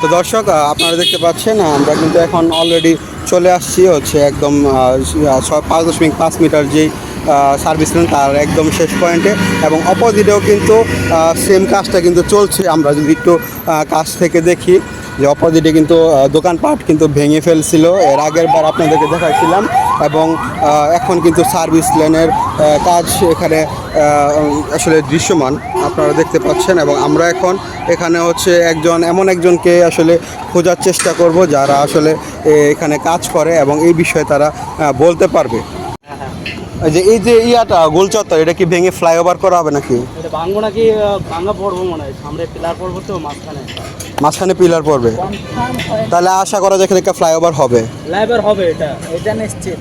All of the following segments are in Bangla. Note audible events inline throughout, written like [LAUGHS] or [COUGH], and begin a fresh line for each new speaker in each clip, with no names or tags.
তো দর্শক আপনারা দেখতে পাচ্ছেন আমরা কিন্তু এখন অলরেডি চলে আসছি হচ্ছে একদম পাঁচ দশমিক পাঁচ মিটার যেই সার্ভিস লেন তার একদম শেষ পয়েন্টে এবং অপোজিটেও কিন্তু সেম কাজটা কিন্তু চলছে, আমরা যদি একটু কাজ থেকে দেখি। যে অপোজিটে কিন্তু দোকানপাট কিন্তু ভেঙে ফেলছিল। এর আগের বার আপনাদেরকে দেখাচ্ছিলাম এবং এখন কিন্তু সার্ভিস লেনের কাজ এখানে আসলে দৃশ্যমান আপনারা দেখতে পাচ্ছেন। এবং আমরা এখন এখানে হচ্ছে একজন এমন একজনকে আসলে খোঁজার চেষ্টা করব যারা আসলে এখানে কাজ করে এবং এই বিষয়ে তারা বলতে পারবে। এই যে এই যে ইয়াটা গোলচত্বর এটা কি ভেঙে ফ্লাইওভার করা হবে নাকি?
ভাঙবো নাকি ভাঙা পড়ব মনে হয় সামনে পিলার পড়ব তো মাঝখানে।
মাঝখানে পিলার পড়বে। তাহলে আশা করা যায় এখানে একটা ফ্লাইওভার হবে।
ফ্লাইওভার হবে এটা।
এটা নিশ্চিত।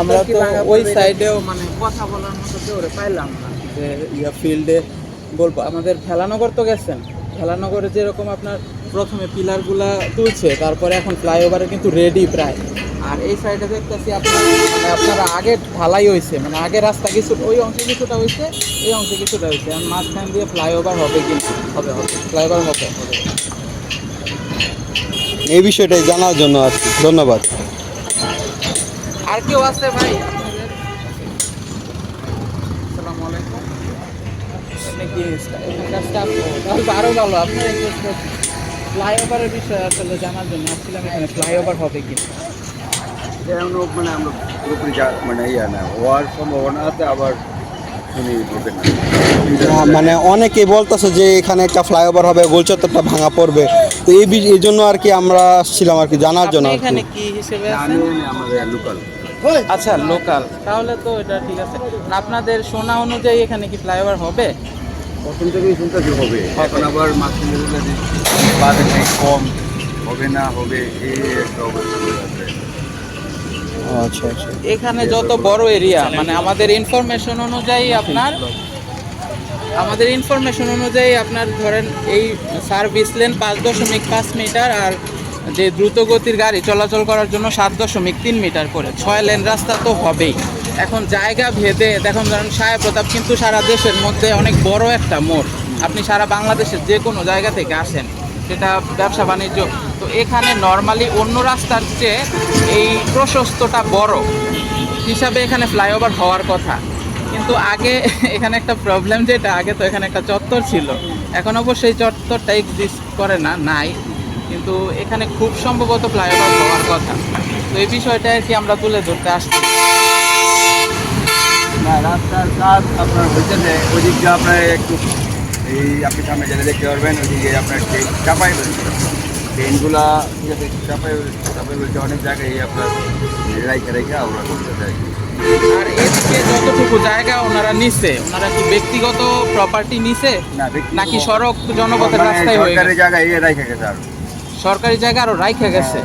আমরা তো ওই সাইডেও মানে কথা বলার মতো জোরে পাইলাম না। যে ইয়া ফিল্ডে বলব আমাদের খেলানগর তো গেছেন। খেলানগরে যেরকম আপনার প্রথমে পিলারগুলা তুলছে তারপরে এখন ফ্লাইওভারে কিন্তু রেডি প্রায়। আর এই সাইডে দেখতেছি আপনার মানে আপনারা আগে ঢালাই হয়েছে মানে আগে রাস্তা কিছু ওই অংশে কিছুটা হয়েছে এই অংশে কিছুটা হয়েছে আর মাঝখান দিয়ে ফ্লাইওভার হবে কিন্তু হবে হবে ফ্লাইওভার হবে হবে।
এই বিষয়টাই জানার জন্য আর কি। ধন্যবাদ।
আর কেউ আছে ভাই? আসসালামু আলাইকুম। আপনি কি এখানকার স্টাফ আরও ভালো আপনার একটু ফ্লাইওভারের বিষয়ে আসলে জানার জন্য আসছিলাম এখানে ফ্লাইওভার হবে কি?
যেমন মানে আমরা পুরোপুরি মানে ইয়া না হওয়ার সম্ভাবনা আছে আবার বলবেন
মানে অনেকেই বলতেছে যে এখানে একটা ফ্লাইওভার হবে গোলচত্বরটা ভাঙা পড়বে। তো এই এই জন্য আর কি আমরা আসছিলাম আর কি জানার জন্য।
এখানে কি হিসেবে
লোকাল
আচ্ছা লোকাল তাহলে তো এটা ঠিক আছে। আপনাদের শোনা অনুযায়ী এখানে কি ফ্লাইওভার হবে?
প্রথম থেকেই শুনতেছি হবে। এখন আবার মাঝখানে বললে নেই কম। হবে না হবে এই একটা অবস্থা
আচ্ছা আচ্ছা।
এখানে যত বড় এরিয়া মানে আমাদের ইনফরমেশন অনুযায়ী আপনার আমাদের ইনফরমেশন অনুযায়ী আপনার ধরেন এই সার্ভিস লেন পাঁচ দশমিক পাঁচ মিটার আর যে দ্রুত গতির গাড়ি চলাচল করার জন্য সাত দশমিক তিন মিটার করে। ছয় লেন রাস্তা তো হবেই। এখন জায়গা ভেদে, দেখুন, ধরেন, সাহেব প্রতাপ কিন্তু সারা দেশের মধ্যে অনেক বড় একটা মোড়। আপনি সারা বাংলাদেশের যে কোনো জায়গা থেকে আসেন, সেটা ব্যবসা বাণিজ্য। তো এখানে নর্মালি অন্য রাস্তার চেয়ে এই প্রশস্তটা বড়। হিসাবে এখানে ফ্লাইওভার হওয়ার কথা। কিন্তু আগে [LAUGHS] এখানে একটা প্রবলেম যেটা, আগে তো এখানে একটা চত্বর ছিল। এখন অবশ্য এই চত্বরটা এক্সিস্ট করে না, নাই। কিন্তু এখানে খুব সম্ভবত ফ্লাইওভার হওয়ার কথা। তো এই বিষয়টা আর কি আমরা তুলে ধরতে আসছি।
না রাস্তার কাজ আপনার হয়েছে যে ওই দিক দিয়ে আপনার একটু এই আপনি সামনে যেটা দেখতে পারবেন ওইদিকে আপনার ট্রেন চাপাই ফেলছে ট্রেনগুলা ঠিক আছে চাপাই চাপাই ফেলছে অনেক জায়গায় আপনার রাইখে রেখে আমরা করতে চাই
আর এদিকে যতটুকু জায়গা ওনারা নিছে ওনারা কি ব্যক্তিগত প্রপার্টি নিছে?
না
নাকি সড়ক জনপথের
মানে
রাস্তায় হয়ে
সরকারি
গেছে?
এই রাইখে গেছে আর।
সরকারি জায়গা আরও রাইখে গেছে?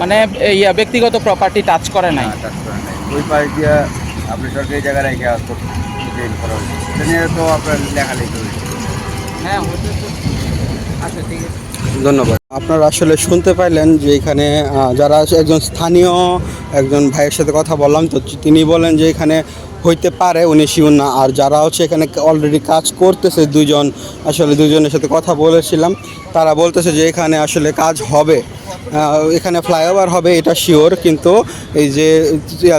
মানে এই ব্যক্তিগত প্রপার্টি টাচ করে নাই?
touch করা নাই। ওই পাশ দিয়ে আপনি সরকারি জায়গায় রেখে ট্রেন করা হয়েছে তো আপনার লেখালেখি হয়েছে।
হ্যাঁ হতে তো আচ্ছা ঠিক আছে।
ধন্যবাদ। আপনারা আসলে শুনতে পাইলেন যে এখানে যারা একজন স্থানীয় একজন ভাইয়ের সাথে কথা বললাম তো তিনি বলেন যে এখানে হইতে পারে উনি শিউর না। আর যারা হচ্ছে এখানে অলরেডি কাজ করতেছে দুজন আসলে দুজনের সাথে কথা বলেছিলাম তারা বলতেছে যে এখানে আসলে কাজ হবে। এখানে ফ্লাইওভার হবে, এটা শিওর, কিন্তু এই যে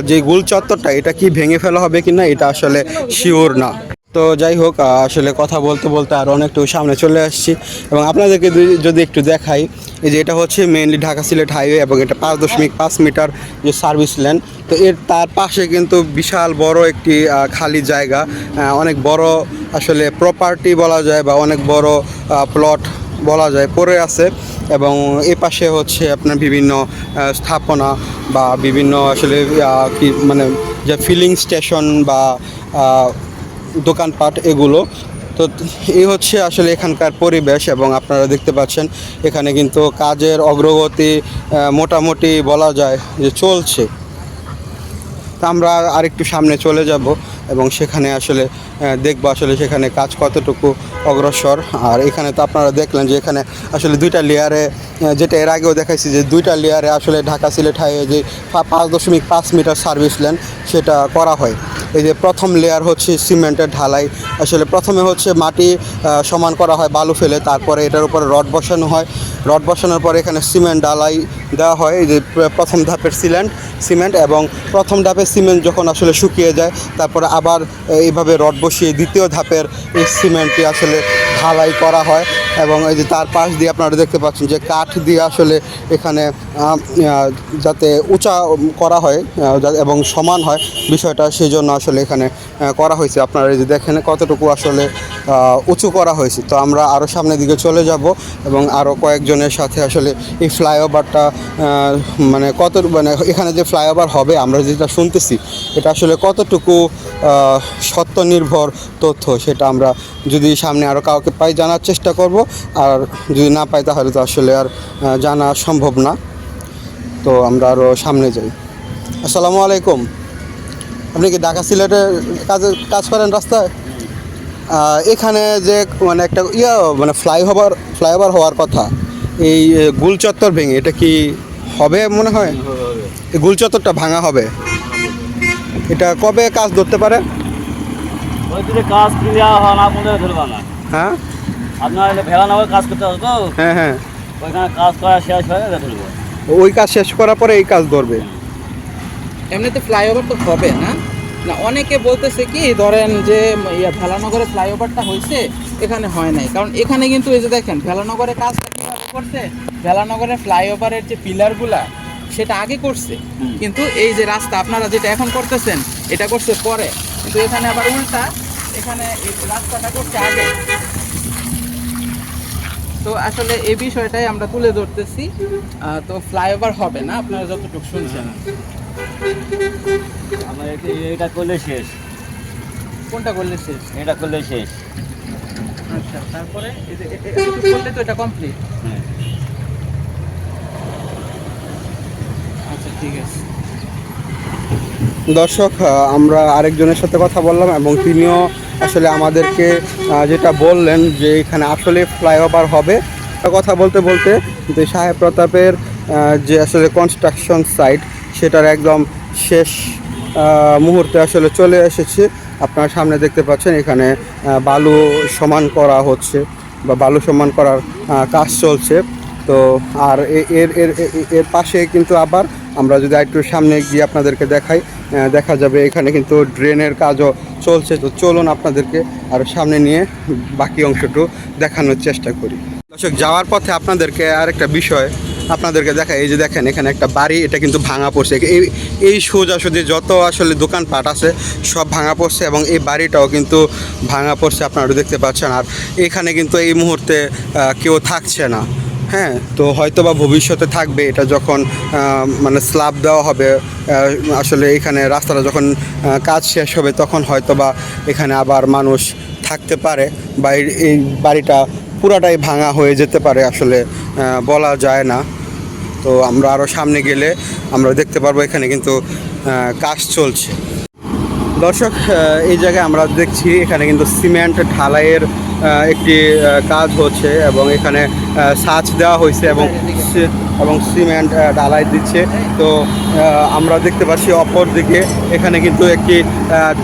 যে গোল চত্বরটা, এটা কি ভেঙে ফেলা হবে কি না এটা আসলে শিওর না। তো যাই হোক আসলে কথা বলতে বলতে আর অনেকটু সামনে চলে আসছি। এবং আপনাদেরকে যদি- একটু দেখাই, এই যে এটা হচ্ছে মেনলি ঢাকা সিলেট হাইওয়ে এবং এটা পাঁচ দশমিক পাঁচ মিটার যে সার্ভিস লেন তো এর তার পাশে কিন্তু বিশাল বড় একটি খালি জায়গা অনেক বড় আসলে প্রপার্টি বলা যায় বা অনেক বড় প্লট বলা যায়, পড়ে আছে এবং এ পাশে হচ্ছে আপনার বিভিন্ন স্থাপনা বা বিভিন্ন আসলে কি মানে যে ফিলিং স্টেশন বা দোকানপাট এগুলো। তো এই হচ্ছে আসলে এখানকার পরিবেশ এবং আপনারা দেখতে পাচ্ছেন, এখানে কিন্তু কাজের অগ্রগতি মোটামুটি বলা যায় যে চলছে। তা আমরা আরেকটু সামনে চলে যাব। এবং সেখানে আসলে দেখব আসলে সেখানে কাজ কতটুকু অগ্রসর। আর এখানে তো আপনারা দেখলেন যে এখানে আসলে দুইটা লেয়ারে যেটা এর আগেও দেখাইছি যে দুইটা লেয়ারে আসলে ঢাকা সিলেট হাইওয়ে যে পাঁচ দশমিক পাঁচ মিটার সার্ভিস লেন সেটা করা হয়। এই যে প্রথম লেয়ার হচ্ছে সিমেন্টের ঢালাই। আসলে প্রথমে হচ্ছে মাটি সমান করা হয় বালু ফেলে, তারপরে এটার উপরে রড বসানো হয়। রড বসানোর পরে এখানে সিমেন্ট ডালাই দেওয়া হয় যে প্রথম ধাপের সিলেন্ট সিমেন্ট এবং প্রথম ধাপের সিমেন্ট যখন আসলে শুকিয়ে যায়, তারপরে আবার এইভাবে রড বসিয়ে দ্বিতীয় ধাপের এই সিমেন্টটি আসলে ঢালাই করা হয় এবং এই যে তার পাশ দিয়ে আপনারা দেখতে পাচ্ছেন যে কাঠ দিয়ে আসলে এখানে যাতে উঁচা করা হয় এবং সমান হয় বিষয়টা সেই জন্য আসলে এখানে করা হয়েছে। আপনারা এই যে দেখেন কতটুকু আসলে উঁচু করা হয়েছে। তো আমরা আরও সামনের দিকে চলে যাব এবং আরও কয়েকজনের সাথে আসলে এই ফ্লাইওভারটা মানে কত মানে এখানে যে ফ্লাইওভার হবে, আমরা যেটা শুনতেছি, এটা আসলে কতটুকু সত্য নির্ভর তথ্য সেটা আমরা যদি সামনে আরও কাউকে পাই জানার চেষ্টা করব। আর যদি না পাই তাহলে তো আসলে আর জানা সম্ভব না। তো আমরা আরও সামনে যাই। আসসালামু আলাইকুম। আপনি কি ঢাকা সিলেটে কাজে, কাজ করেন রাস্তায়? এখানে যে মানে একটা ইয়া মানে ফ্লাইওভার ফ্লাইওভার হওয়ার কথা, এই গুলচত্বর ভেঙে, এটা কি হবে মনে হয়? এই গুলচত্বরটা ভাঙা হবে। এটা কবে কাজ ধরতে পারে?
কাজ হয় না।
হ্যাঁ?
আপনার ভেড়া কাজ করতে হবে তো?
হ্যাঁ হ্যাঁ।
ওইখানে কাজ করা শেষ হয়ে গেলে ধরবো
ওই কাজ শেষ করার পরে এই কাজ ধরবে।
এমনিতে ফ্লাইওভার তো হবে না। না অনেকে বলতেছে কি ধরেন যে ইয়া ভেলানগরে ফ্লাইওভারটা হয়েছে এখানে হয় নাই। কারণ এখানে কিন্তু এই যে দেখেন ভেলানগরে কাজটা কীভাবে করছে ভেলানগরের ফ্লাইওভারের যে পিলারগুলা সেটা আগে করছে। কিন্তু এই যে রাস্তা আপনারা যেটা এখন করতেছেন এটা করছে পরে। কিন্তু এখানে আবার উল্টা এখানে রাস্তাটা করছে আগে। তো আসলে এই বিষয়টাই আমরা তুলে ধরতেছি। তো ফ্লাইওভার হবে না আপনারা যতটুকু শুনছেন।
আমার এটা করলে শেষ।
কোনটা করলে শেষ?
এটা করলে শেষ।
আচ্ছা তারপরে করলে তো এটা কমপ্লিট
হ্যাঁ।
আচ্ছা ঠিক আছে।
দর্শক আমরা আরেকজনের সাথে কথা বললাম এবং তিনিও আসলে আমাদেরকে যেটা বললেন যে এখানে আসলে ফ্লাইওভার হবে। কথা বলতে বলতে যে সাহেব প্রতাপের যে আসলে কনস্ট্রাকশন সাইট সেটার একদম শেষ মুহূর্তে আসলে চলে এসেছে। আপনার সামনে দেখতে পাচ্ছেন এখানে বালু সমান করা হচ্ছে বা বালু সমান করার কাজ চলছে। তো আর এর এর এর পাশে কিন্তু আবার আমরা যদি একটু সামনে গিয়ে আপনাদেরকে দেখাই দেখা যাবে এখানে কিন্তু ড্রেনের কাজও চলছে। তো চলুন আপনাদেরকে আর সামনে নিয়ে বাকি অংশটু দেখানোর চেষ্টা করি। দর্শক, যাওয়ার পথে আপনাদেরকে আরেকটা বিষয় আপনাদেরকে দেখা এই যে দেখেন, এখানে একটা বাড়ি, এটা কিন্তু ভাঙা পড়ছে। এই এই সোজাসুজি যত আসলে দোকানপাট আছে, সব ভাঙা পড়ছে এবং এই বাড়িটাও কিন্তু ভাঙা পড়ছে, আপনারা দেখতে পাচ্ছেন। আর এখানে কিন্তু এই মুহূর্তে কেউ থাকছে না। হ্যাঁ। তো হয়তো বা ভবিষ্যতে থাকবে এটা যখন মানে স্ল্যাব দেওয়া হবে আসলে এখানে রাস্তাটা যখন কাজ শেষ হবে তখন হয়তো বা এখানে আবার মানুষ থাকতে পারে বা এই- বাড়িটা পুরাটাই ভাঙা হয়ে যেতে পারে আসলে বলা যায় না। তো আমরা আরও সামনে গেলে আমরা দেখতে পারব এখানে কিন্তু কাজ চলছে। দর্শক এই জায়গায় আমরা দেখছি এখানে কিন্তু সিমেন্ট ঢালাইয়ের একটি কাজ হচ্ছে এবং এখানে সাজ দেওয়া হয়েছে এবং এবং সিমেন্ট ঢালাই দিচ্ছে। তো আমরা দেখতে পাচ্ছি অপর দিকে এখানে কিন্তু একটি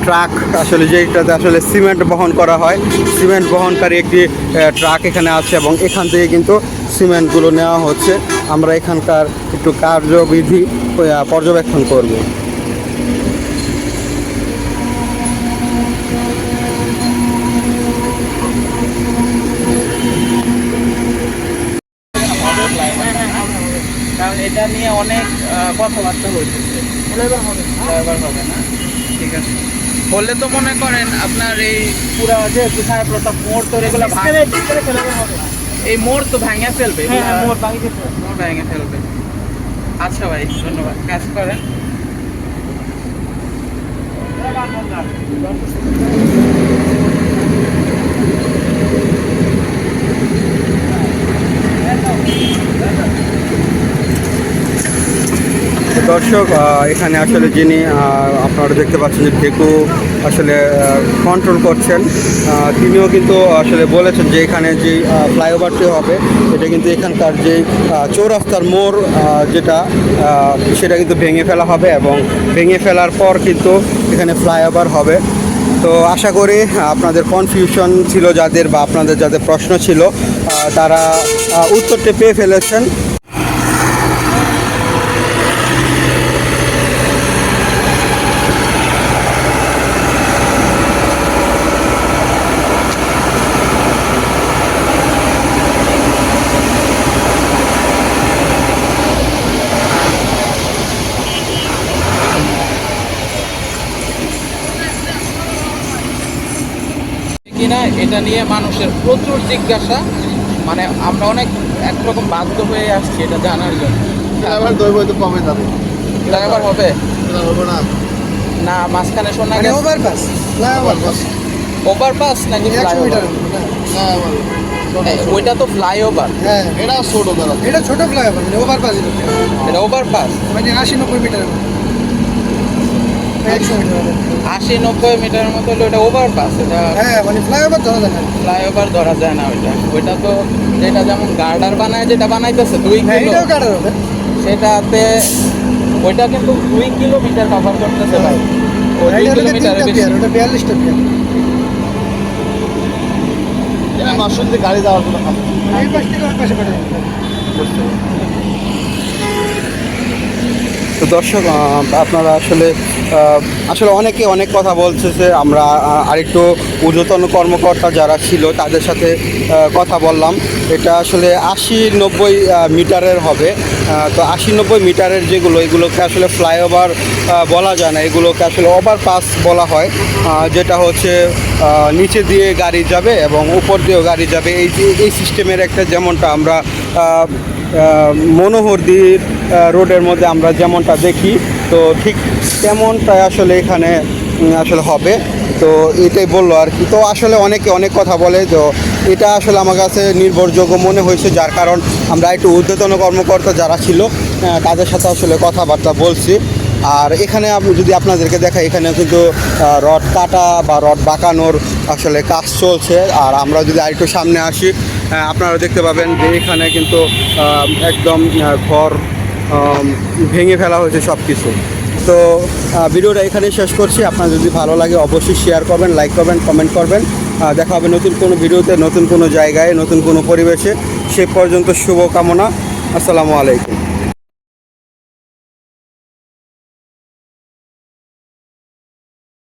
ট্রাক আসলে যেটাতে আসলে সিমেন্ট বহন করা হয়। সিমেন্ট বহনকারী একটি ট্রাক এখানে আছে এবং এখান থেকে কিন্তু সিমেন্টগুলো নেওয়া হচ্ছে। আমরা এখানকার একটু কার্যবিধি পর্যবেক্ষণ করব
কারণ এটা নিয়ে অনেক কথাবার্তা হয়েছে ফ্লাইওভার হবে না। ঠিক আছে। হলে তো মনে করেন আপনার এই পুরা যে তুষার প্রতাপ মোড় তো এগুলো এই মোড় তো ভাঙে ফেলবে। মোড় মোড় ভেঙে ফেলবে। আচ্ছা ভাই ধন্যবাদ। কাজ করেন।
দর্শক দর্শক এখানে আসলে যিনি আপনারা দেখতে পাচ্ছেন যে ঢেকু আসলে কন্ট্রোল করছেন। তিনিও কিন্তু আসলে বলেছেন যে এখানে যে ফ্লাইওভারটি হবে, এটা কিন্তু এখানকার যে চৌরাস্তার মোড় যেটা সেটা কিন্তু ভেঙে ফেলা হবে এবং ভেঙে ফেলার পর কিন্তু এখানে ফ্লাইওভার হবে। তো আশা করি আপনাদের কনফিউশন ছিল যাদের বা আপনাদের যাদের প্রশ্ন ছিল তারা উত্তরটি পেয়ে ফেলেছেন
কিনা এটা নিয়ে মানুষের প্রচুর জিজ্ঞাসা। মানে আমরা অনেক একরকম বাধ্য হয়ে আসছি এটা জানার জন্য।
আবার দৈব তো কমে যাবে।
ফ্লাইওভার হবে?
এটা না।
না মাঝখানে শোনা
মানে
গেছে।
ওভারপাস ফ্লাইওভার বাস
ওভারপাস নাকি ফ্লাইওভার?
মিটার। ফ্লাইওভার
ওইটা তো ফ্লাইওভার।
হ্যাঁ। এটা ছোট ধরো। এটা ছোট ফ্লাইওভার মানে ওভারপাস
এটা। ওভারপাস
মানে আশি নব্বই মিটার। একশো মিটার।
আশি নব্বই মিটারের মতো হলে ওটা ওভারপাস এটা
হ্যাঁ মানে ফ্লাইওভার ধরা যায় না।
ফ্লাইওভার ধরা যায় না ওইটা। ওইটা তো যেটা যেমন গার্ডার বানায় যেটা বানাইতেছে দুই
হ্যাঁ
কিলো।
হবে।
সেটাতে ওইটা কিন্তু দুই কিলোমিটার কভার করতেছে ভাই। ও
এটা
কিলোমিটারের বেশি।
ওটা বিয়াল্লিশটা পেয়ার
মাসুল দিয়ে গাড়ি যাওয়ার কোনো
এই পাশ থেকে ওই পাশে কাটা
তো দর্শক আপনারা আসলে আসলে অনেকে অনেক কথা বলছে যে আমরা আরেকটু ঊর্ধ্বতন কর্মকর্তা যারা ছিল তাদের সাথে কথা বললাম। এটা আসলে আশি নব্বই মিটারের হবে। তো আশি নব্বই মিটারের যেগুলো, এগুলোকে আসলে ফ্লাইওভার বলা যায় না। এগুলোকে আসলে ওভারপাস বলা হয়। যেটা হচ্ছে নিচে দিয়ে গাড়ি যাবে এবং উপর দিয়েও গাড়ি যাবে। এই এই সিস্টেমের একটা যেমনটা আমরা মনোহরদির রোডের মধ্যে আমরা যেমনটা দেখি তো ঠিক তেমনটাই আসলে এখানে আসলে হবে। তো এটাই বলল আর কি। তো আসলে অনেকে অনেক কথা বলে তো এটা আসলে আমার কাছে নির্ভরযোগ্য মনে হয়েছে, যার কারণ আমরা একটু ঊর্ধ্বতন কর্মকর্তা যারা ছিল তাদের সাথে আসলে কথাবার্তা বলছি। আর এখানে যদি আপনাদেরকে দেখাই, এখানে কিন্তু রড কাটা বা রড বাঁকানোর আসলে কাজ চলছে। আর আমরা যদি আরেকটু সামনে আসি আপনারা দেখতে পাবেন যে এখানে কিন্তু একদম ঘর ভেঙে ফেলা হয়েছে সব কিছু তো ভিডিওটা এখানে শেষ করছি। আপনার যদি ভালো লাগে অবশ্যই শেয়ার করবেন লাইক করবেন কমেন্ট করবেন। দেখা হবে নতুন কোনো ভিডিওতে, নতুন কোনো জায়গায়, নতুন কোনো পরিবেশে। সে পর্যন্ত শুভকামনা। আসসালামু আলাইকুম।